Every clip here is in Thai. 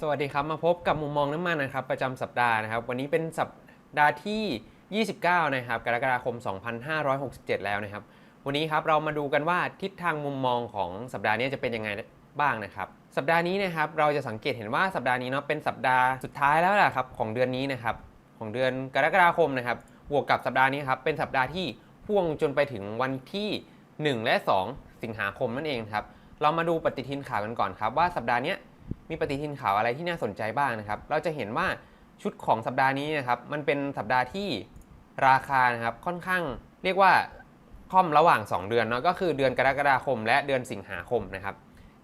สวัสดีครับ มาพบกับมุมมองน้ำมันนะครับ ประจำสัปดาห์นะครับ วันนี้เป็นสัปดาห์ที่ 29 นะครับ กรกฎาคม 2567 แล้วนะครับ วันนี้ครับเรามาดูกันว่าทิศทางมุมมองของสัปดาห์นี้จะเป็นยังไงบ้างนะครับ สัปดาห์นี้นะครับเราจะสังเกตเห็นว่าสัปดาห์นี้เนาะเป็นสัปดาห์สุดท้ายแล้วแหละครับของเดือนนี้นะครับของเดือนกรกฎาคมนะครับบวกกับสัปดาห์นี้ครับเป็นสัปดาห์ที่พ่วงจนไปถึงวันที่ 1 และ 2 สิงหาคมนั่นเองครับเรามาดูปฏิทินข่าวกันก่อนครับว่าสัปดาห์นี้ มีปฏิทินข่าวอะไรที่น่าสนใจบ้างนะครับ เราจะเห็นว่าชุดของสัปดาห์นี้นะครับ มันเป็นสัปดาห์ที่ราคานะครับค่อนข้างเรียกว่าค่อมระหว่าง 2 เดือนเนาะก็คือเดือนกรกฎาคม และเดือนสิงหาคมนะครับ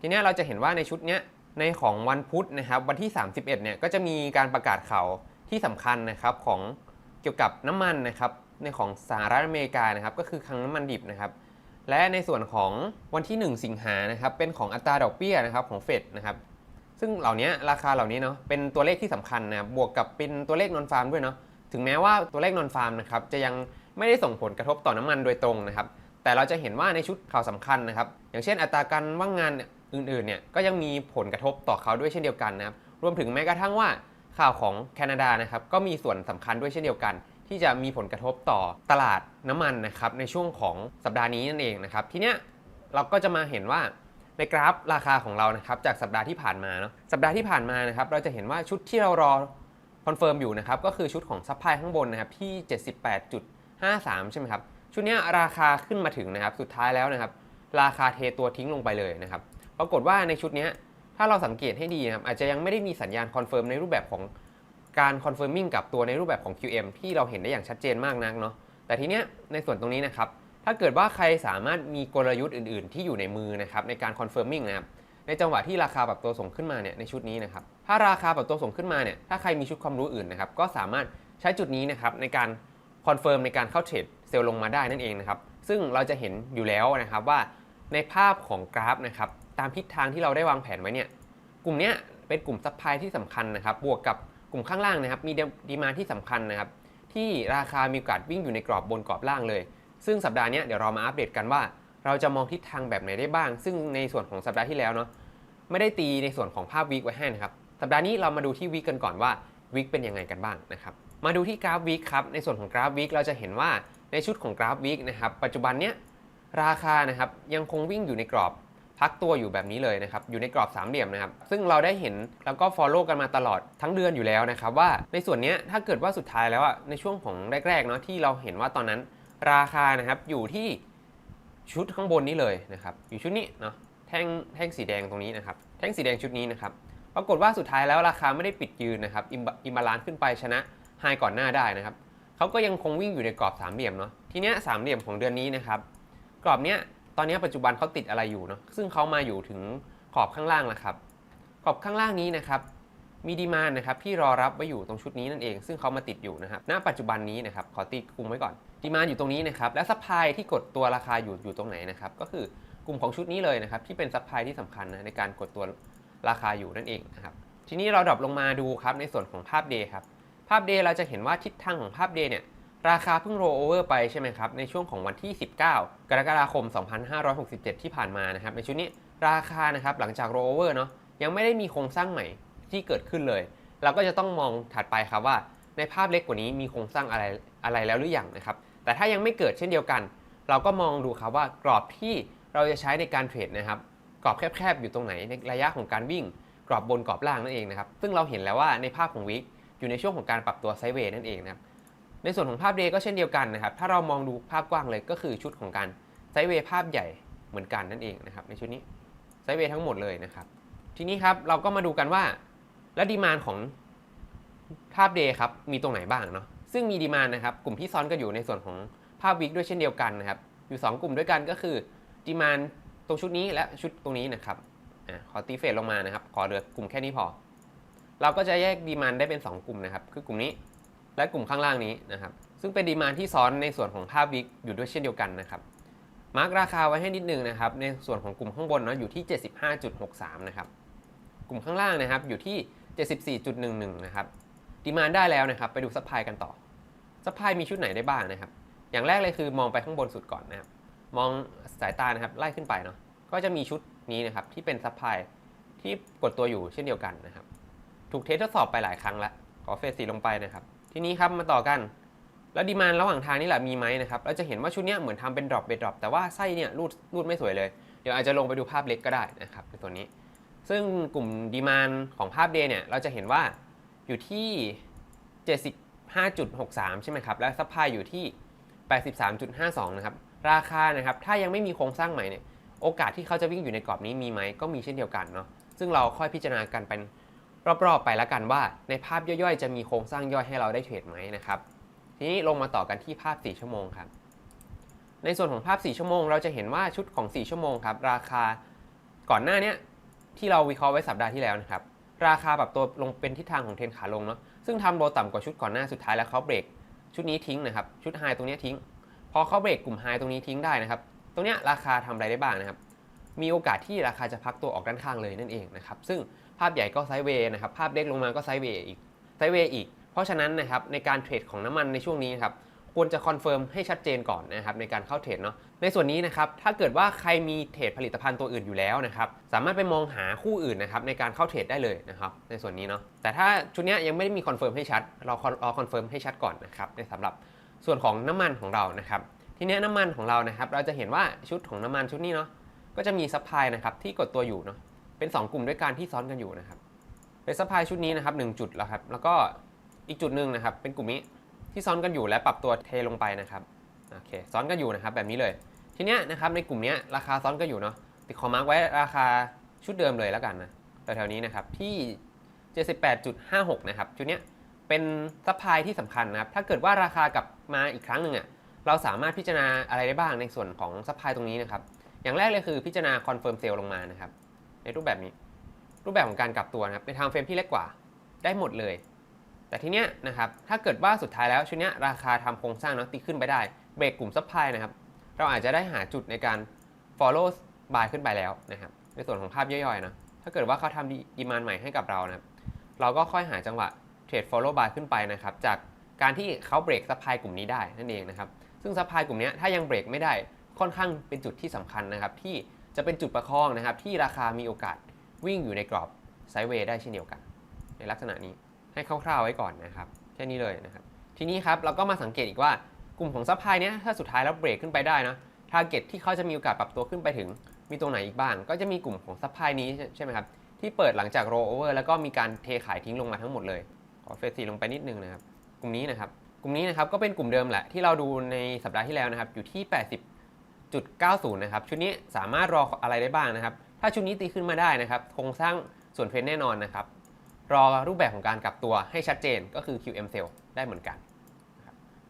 ทีนี้เราจะเห็นว่าในชุดเนี้ยในของวันพุธนะครับวันที่ 31เนี่ยก็จะมีการประกาศข่าวที่สำคัญนะครับของเกี่ยวกับน้ำมันนะครับในของสหรัฐอเมริกานะครับก็คือคลังน้ำมันดิบนะครับและในส่วนของวันที่ 1 สิงหานะครับเป็นของอัตราดอกเบี้ยนะครับของเฟดนะครับ ซึ่งเหล่านี้ราคาเหล่านี้เนาะเป็นตัวเลขที่สำคัญนะบบวกกับเป็นตัวเลขนอนฟาร์มด้วยเนาะถึงแม้ว่าตัวเลขนอนฟาร์มนะครับจะยังไม่ได้ส่งผลกระทบต่อน้ำมันโดยตรงนะครับแต่เราจะเห็นว่าในชุดข่าวสำคัญนะครับอย่างเช่นอัตราการว่างงานอื่นๆเนี่ยก็ยังมีผลกระทบต่อเขาด้วยเช่นเดียวกันนะครับรวมถึงแม้กระทั่งว่าข่าวของแคนาดานะครับก็มีส่วนสำคัญด้วยเช่นเดียวกัน ที่จะมีผลกระทบต่อตลาดน้ำมันนะครับในช่วงของสัปดาห์นี้นั่นเองนะครับทีเนี้ยเราก็จะมาเห็นว่า ในกราฟราคาของเรานะครับจากสัปดาห์ที่ผ่านมาเนาะสัปดาห์ที่ผ่านมานะครับเราจะเห็นว่าชุดที่เรารอคอนเฟิร์มอยู่นะครับก็คือชุดของซัพพลายข้างบนนะครับที่ 78.53 ใช่ไหมครับชุดนี้ราคาขึ้นมาถึงนะครับสุดท้ายแล้วนะครับ ราคาเทตัวทิ้งลงไปเลยนะครับปรากฏว่าในชุดนี้ถ้าเราสังเกตให้ดีนะครับอาจจะยังไม่ได้มีสัญญาณคอนเฟิร์มในรูปแบบของการคอนเฟิร์มมิ่งกับตัวในรูปแบบของ QM ที่เราเห็นได้อย่างชัดเจนมากนักเนาะแต่ทีเนี้ยในส่วนตรงนี้นะครับ ถ้าเกิดว่าใครสามารถมีกลยุทธ์อื่น ๆ ที่อยู่ในมือนะครับในการคอนเฟิร์มมิ่งนะครับในจังหวะที่ราคาปรับตัวส่งขึ้นมาเนี่ยในชุดนี้นะครับถ้าราคาปรับตัวส่งขึ้นมาเนี่ยถ้าใครมีชุดความรู้อื่นนะครับก็สามารถใช้จุดนี้นะครับในการคอนเฟิร์มในการเข้าเทรดเซลล์ลงมาได้นั่นเองนะครับซึ่งเราจะเห็นอยู่แล้วนะครับว่าในภาพของกราฟนะครับตามทิศทางที่เราได้วางแผนไว้เนี่ยกลุ่มเนี้ยเป็นกลุ่มซัพพลายที่สำคัญนะครับบวกกับกลุ่มข้างล่างนะครับมีดีมาที่สำคัญนะครับที่ราคามีโอกาสวิ่งอยู่ในกรอบบนกรอบล่างเลย ซึ่งสัปดาห์นี้เดี๋ยวเรามาอัปเดตกันว่า เราจะมองทิศทางแบบไหนได้บ้าง ซึ่งในส่วนของสัปดาห์ที่แล้วเนาะไม่ได้ตีในส่วนของภาพวีคไว้ให้นะครับสัปดาห์นี้เรามาดูที่วีคกันก่อนว่าวีคเป็นยังไงกันบ้างนะครับมาดูที่กราฟวีคครับในส่วนของกราฟวีคเราจะเห็นว่าในชุดของกราฟวีคนะครับปัจจุบันเนี้ยราคานะครับยังคงวิ่งอยู่ในกรอบพักตัวอยู่แบบนี้เลยนะครับ อยู่ในกรอบสามเหลี่ยมนะครับ ซึ่งเราได้เห็นแล้วก็ follow กันมาตลอดทั้งเดือนอยู่แล้วนะครับ ว่าในส่วนนี้ถ้าเกิดว่าสุดท้ายแล้วอะในช่วงของแรกๆเนาะที่เราเห็นว่าตอนนั้น ราคานะครับอยู่ที่ชุดข้างบนนี้เลยนะครับ อยู่ชุดนี้เนาะแท่งแท่งสีแดงตรงนี้นะครับ แท่งสีแดงชุดนี้นะครับปรากฏว่าสุดท้ายแล้วราคาไม่ได้ปิดยืนนะครับอิมบาลานซ์ขึ้นไปชนะไฮก่อนหน้าได้นะครับเขาก็ยังคงวิ่งอยู่ในกรอบสามเหลี่ยมเนาะทีเนี้ยสามเหลี่ยมของเดือนนี้นะครับกรอบเนี้ยตอนนี้ปัจจุบันเขาติดอะไรอยู่เนาะซึ่งเขามาอยู่ถึงขอบข้างล่างแล้วครับขอบข้างล่างนี้นะครับ มีดีมานนะครับที่รอรับไว้อยู่ตรงชุดนี้นั่นเอง ซึ่งเขามาติดอยู่นะครับณปัจจุบันนี้นะครับขอตีกลุ่มไว้ก่อนดีมานอยู่ตรงนี้นะครับและซัพพลายที่กดตัวราคาอยู่อยู่ตรงไหนนะครับก็คือกลุ่มของชุดนี้เลยนะครับที่เป็นซัพพลายที่สำคัญนะในการกดตัวราคาอยู่นั่นเองนะครับทีนี้เราดรอปลงมาดูครับในส่วนของภาพเดย์ครับภาพเดย์เราจะเห็นว่าทิศทางของภาพเดย์เนี่ยราคาเพิ่งโรเวอร์ไปใช่ไหมครับในช่วงของวันที่ 19 กรกฎาคม 2567 ที่ผ่านมานะครับในชุดนี้ราคานะครับหลังจากโรเวอร์เนาะยังไม่ได้มีโครงสร้างใหม่ ที่เกิดขึ้นเลย เราก็จะต้องมองถัดไปครับว่า ในภาพเล็กกว่านี้มีโครงสร้างอะไรอะไรแล้วหรือยังนะครับ แต่ถ้ายังไม่เกิดเช่นเดียวกัน เราก็มองดูครับว่ากรอบที่เราจะใช้ในการเทรดนะครับ กรอบแคบๆอยู่ตรงไหนในระยะของการวิ่ง กรอบบนกรอบล่างนั่นเองนะครับ ซึ่งเราเห็นแล้วว่าในภาพของวิกอยู่ในช่วงของการปรับตัวไซด์เวย์นั่นเองนะครับในส่วนของภาพเดย์ก็เช่นเดียวกันนะครับ ถ้าเรามองดูภาพกว้างเลยก็คือชุดของการไซด์เวย์ภาพใหญ่เหมือนกันนั่นเองนะครับในชุดนี้ไซด์เวย์ทั้งหมดเลยนะครับ ทีนี้ครับเราก็มาดูกันว่า แล้วดีมานของภาพเดย์ครับมีตรงไหนบ้างเนาะซึ่งมีดีมานนะครับกลุ่มที่ซ้อนกันอยู่ในส่วนของภาพวิกด้วยเช่นเดียวกันนะครับอยู่ 2 กลุ่มด้วยกันก็คือดีมานตรงชุดนี้และชุดตรงนี้นะครับอขอตีเฟสลงมานะครับขอเหลือกลุ่มแค่นี้พอ เราก็จะแยกดีมานได้เป็น 2 กลุ่มนะครับ คือกลุ่มนี้และกลุ่มข้างล่างนี้นะครับ ซึ่งเป็นดีมานที่ซ้อนในส่วนของภาพวิกอยู่ด้วยเช่นเดียวกันนะครับมาร์กราคาไว้ให้นิดนึงนะครับในส่วนของกลุ่มข้างบนเนาะอยู่ที่ 75.63 นะครับกลุ่มข้างล่างนะครับอยู่ที่ 74.11 นะครับดีมานได้แล้วนะครับ ไปดูซัพพลายกันต่อซัพพลายมีชุดไหนได้บ้างนะครับ อย่างแรกเลยคือมองไปข้างบนสุดก่อนนะครับ มองสายตานะครับไล่ขึ้นไปเนาะก็จะมีชุดนี้นะครับที่เป็นซัพพลายที่กดตัวอยู่เช่นเดียวกันนะครับ ถูกเทสทดสอบไปหลายครั้งแล้วขอเฟสสีลงไปนะครับ ทีนี้ครับมาต่อกัน แล้วดีมานระหว่างทางนี่แหละมีไหมนะครับเราจะเห็นว่าชุดนี้เหมือนทำเป็นดรอปเบดดรอปแต่ว่าไส้เนี่ยรูดรูดไม่สวยเลย เดี๋ยวอาจจะลงไปดูภาพเล็กก็ได้นะครับในตัวนี้ ซึ่งกลุ่มดีมานของภาพเดย์เนี่ยเราจะเห็นว่าอยู่ที่ 75.63 ใช่ไหมครับ และซัพพลายอยู่ที่ 83.52 นะครับ ราคานะครับ ถ้ายังไม่มีโครงสร้างใหม่เนี่ยโอกาสที่เขาจะวิ่งอยู่ในกรอบนี้มีไหมก็มีเช่นเดียวกันเนาะซึ่งเราค่อยพิจารณากันเป็นรอบๆไปแล้วกันว่า ในภาพย่อยๆ จะมีโครงสร้างย่อยให้เราได้เทรดไหมนะครับทีนี้ลงมาต่อกันที่ภาพ 4 ชั่วโมงครับในส่วนของภาพ 4 ชั่วโมง เราจะเห็นว่าชุดของ 4 ชั่วโมงครับราคาก่อนหน้าเนี้ย ที่เราวิเคราะห์ไว้สัปดาห์ที่แล้วนะครับ ราคาปรับตัวลงเป็นทิศทางของเทรนขาลงเนาะซึ่งทำโลต่ำกว่าชุดก่อนหน้าสุดท้ายแล้วเขาเบรกชุดนี้ทิ้งนะครับ ชุดไฮตรงนี้ทิ้ง พอเขาเบรกกลุ่มไฮตรงนี้ทิ้งได้นะครับ ตรงนี้ราคาทำอะไรได้บ้างนะครับ มีโอกาสที่ราคาจะพักตัวออกด้านข้างเลยนั่นเองนะครับ ซึ่งภาพใหญ่ก็ไซด์เวย์นะครับ ภาพเล็กลงมาก็ไซด์เวย์อีก ไซด์เวย์อีก เพราะฉะนั้นนะครับในการเทรดของน้ำมันในช่วงนี้นะครับ ควรจะคอนเฟิร์มให้ชัดเจนก่อนนะครับในการเข้าเทรดเนาะในส่วนนี้นะครับถ้าเกิดว่าใครมีเทรดผลิตภัณฑ์ตัวอื่นอยู่แล้วนะครับสามารถไปมองหาคู่อื่นนะครับในการเข้าเทรดได้เลยนะครับในส่วนนี้เนาะแต่ถ้าชุดนี้ยังไม่ได้มีคอนเฟิร์มให้ชัดเรารอคอนเฟิร์มให้ชัดก่อนนะครับในสำหรับส่วนของน้ำมันของเรานะครับทีนี้น้ำมันของเรานะครับเราจะเห็นว่าชุดของน้ำมันชุดนี้เนาะก็จะมีซัพพลายนะครับที่กดตัวอยู่เนาะเป็น 2 กลุ่มด้วยกันที่ซ้อนกันอยู่นะครับเป็นซัพพลายชุดนี้นะครับ1จุดแล้วครับแล้วก็อีกจุดหนึ่งนะครับเป็นกลุ่มนี้ ที่ซ้อนกันอยู่และปรับตัวเทลงไปนะครับโอเคซ้อนกันอยู่นะครับแบบนี้เลย ทีเนี้ยนะครับในกลุ่มเนี้ยราคาซ้อนกันอยู่เนาะติดขอมาร์กไว้ราคาชุดเดิมเลยแล้วกันนะแถวๆนี้นะครับที่78.56นะครับชุดเนี้ยเป็นซัพพลายที่สำคัญนะครับถ้าเกิดว่าราคากลับมาอีกครั้งหนึ่งอะเราสามารถพิจารณาอะไรได้บ้างในส่วนของซัพพลายตรงนี้นะครับอย่างแรกเลยคือพิจารณาคอนเฟิร์มเซลลงมานะครับในรูปแบบนี้ รูปแบบของการกลับตัวนะครับในทม์เฟรมที่เล็กกว่าได้หมดเลย แต่ทีเนี้ยนะครับถ้าเกิดว่าสุดท้ายแล้วชุดเนี้ยราคาทำโครงสร้างเนาะตีขึ้นไปได้เบรกกลุ่มซัพพลายนะครับเราอาจจะได้หาจุดในการ follow buy ขึ้นไปแล้วนะครับในส่วนของภาพย่อยๆนะถ้าเกิดว่าเขาทำดีมานใหม่ให้กับเรานะครับเราก็ค่อยหาจังหวะเทรด follow buy ขึ้นไปนะครับจากการที่เขาเบรกซัพพลายกลุ่มนี้ได้นั่นเองนะครับซึ่งซัพพลายกลุ่มนี้ถ้ายังเบรกไม่ได้ค่อนข้างเป็นจุดที่สำคัญนะครับที่จะเป็นจุดประคองนะครับที่ราคามีโอกาสวิ่งอยู่ในกรอบไซด์เวย์ได้เช่นเดียวกัน ในลักษณะนี้ ให้คร่าวๆไว้ก่อนนะครับแค่นี้เลยนะครับทีนี้ครับเราก็มาสังเกตอีกว่ากลุ่มของซัพพลายเนี้ยถ้าสุดท้ายแล้วเบรกขึ้นไปได้นะทาร์เก็ตที่เขาจะมีโอกาสปรับตัวขึ้นไปถึงมีตรงไหนอีกบ้าง ก็จะมีกลุ่มของซัพพลายนี้ใช่ไหมครับที่เปิดหลังจากโรเวอร์แล้วก็มีการเทขายทิ้งลงมาทั้งหมดเลยขอเฟสสีลงไปนิดนึงนะครับกลุ่มนี้นะครับกลุ่มนี้นะครับก็เป็นกลุ่มเดิมแหละที่เราดูในสัปดาห์ที่แล้วนะครับอยู่ที่ 80.90 นะครับชุดนี้สามารถรออะไรได้บ้างนะครับถ้าชุดนี้ตีขึ้นมาได้นะครับโครงสร้างส่วนเทรนแน่นอนนะครับ รอรูปแบบของการกลับตัวให้ชัดเจนก็คือ QM Cell ได้เหมือนกัน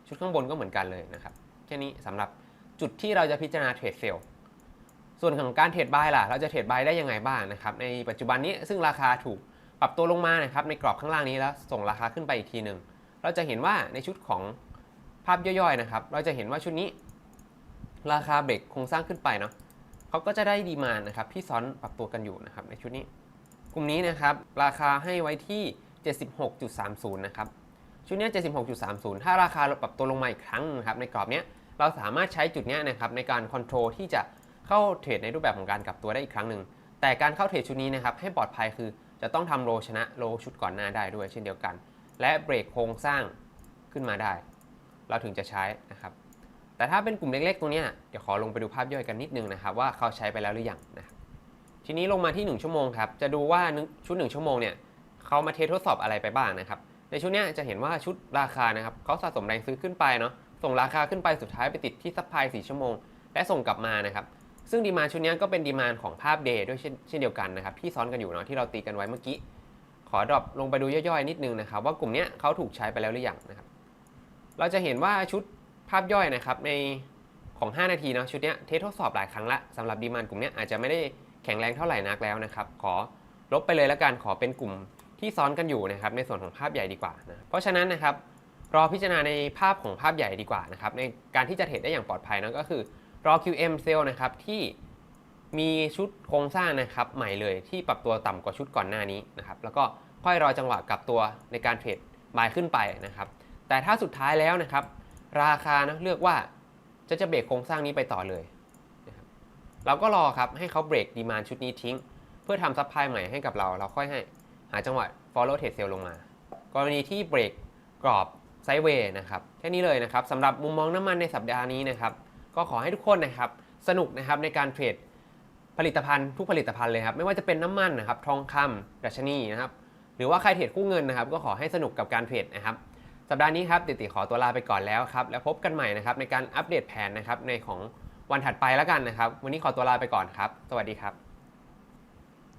ชุดข้างบนก็เหมือนกันเลยนะครับ แค่นี้สำหรับจุดที่เราจะพิจารณาเทรดเซลล์ส่วนของการเทรดบายล่ะ เราจะเทรดบายได้ยังไงบ้างนะครับ ในปัจจุบันนี้ซึ่งราคาถูกปรับตัวลงมานะครับในกรอบข้างล่างนี้แล้วส่งราคาขึ้นไปอีกทีหนึ่งเราจะเห็นว่าในชุดของภาพย่อยๆนะครับ เราจะเห็นว่าชุดนี้ ราคาเบรกโครงสร้างขึ้นไปเนาะเขาก็จะได้ดีมานนะครับที่ซ้อนปรับตัวกันอยู่นะครับในชุดนี้ กลุ่มนี้นะครับราคาให้ไว้ที่ 76.30 นะครับ ชุดนี้ 76.30 ถ้าราคาปรับตัวลงมาอีกครั้งนะครับในกรอบเนี้ยเราสามารถใช้จุดเนี้ยนะครับในการคอนโทรลที่จะเข้าเทรดในรูปแบบของการกลับตัวได้อีกครั้งหนึ่งแต่การเข้าเทรดชุดนี้นะครับให้ปลอดภัยคือจะต้องทำโลชนะโลชุดก่อนหน้าได้ด้วยเช่นเดียวกัน และเบรกโครงสร้างขึ้นมาได้ เราถึงจะใช้นะครับแต่ถ้าเป็นกลุ่มเล็กๆ ตรงนี้เดี๋ยวขอลงไปดูภาพย่อยกันนิดนึงนะครับว่าเขาใช้ไปแล้วหรือยังนะครับ ทีนี้ลงมาที่ 1 ชั่วโมงครับ จะดูว่าชุด 1 ชั่วโมงเนี่ยเขามาเทสทดสอบอะไรไปบ้างนะครับ ในชุดนี้จะเห็นว่าชุดราคานะครับเขาสะสมแรงซื้อขึ้นไปเนาะ ส่งราคาขึ้นไปสุดท้ายไปติดที่ซัพพลาย4ชั่วโมง และส่งกลับมานะครับ ซึ่งดีมานชุดนี้ก็เป็นดีมานของภาพเดย์ด้วยเช่นเดียวกันนะครับ ที่ซ้อนกันอยู่เนาะที่เราตีกันไว้เมื่อกี้ ขอดรอปลงไปดูย่อยๆนิดนึงนะครับว่ากลุ่มนี้เขาถูกใช้ไปแล้วหรือยังนะครับ เราจะเห็นว่าชุดภาพย่อยนะครับในของ 5 นาทีเนาะชุดนี้เทสทดสอบหลายครั้งละสำหรับดีมานกลุ่มนี้อาจจะไม่ได้ แข็งแรงเท่าไหร่นักแล้วนะครับ ขอลบไปเลยแล้วกันขอเป็นกลุ่มที่ซ้อนกันอยู่นะครับในส่วนของภาพใหญ่ดีกว่านะเพราะฉะนั้นนะครับรอพิจารณาในภาพของภาพใหญ่ดีกว่านะครับในการที่จะเทรดได้อย่างปลอดภัยนะก็คือรอ QM Cell นะครับที่มีชุดโครงสร้างนะครับใหม่เลยที่ปรับตัวต่ำกว่าชุดก่อนหน้านี้นะครับแล้วก็ค่อยรอจังหวะกลับตัวในการเทรดบายขึ้นไปนะครับ แต่ถ้าสุดท้ายแล้วนะครับ ราคานะเลือกว่าจะจะเบรกโครงสร้างนี้ไปต่อเลย เราก็รอครับให้เขาเบรกดีมานชุดนี้ทิ้ง เพื่อทำซัพพลายใหม่ให้กับเรา เราค่อยให้หาจังหวะ follow trade sale ลงมา กรณีที่เบรกกรอบไซด์เวย์นะครับแค่นี้เลยนะครับสำหรับมุมมองน้ำมันในสัปดาห์นี้นะครับก็ขอให้ทุกคนนะครับสนุกนะครับในการเทรดผลิตภัณฑ์ทุกผลิตภัณฑ์เลยครับไม่ว่าจะเป็นน้ำมันนะครับทองคำดัชนีนะครับหรือว่าใครเทรดคู่เงินนะครับก็ขอให้สนุกกับการเทรดนะครับสัปดาห์นี้ครับติติขอตัวลาไปก่อนแล้วครับแล้วพบกันใหม่นะครับในการอัปเดตแผนนะครับในของ วันถัดไปแล้วกันนะครับ วันนี้ขอตัวลาไปก่อนครับ สวัสดีครับ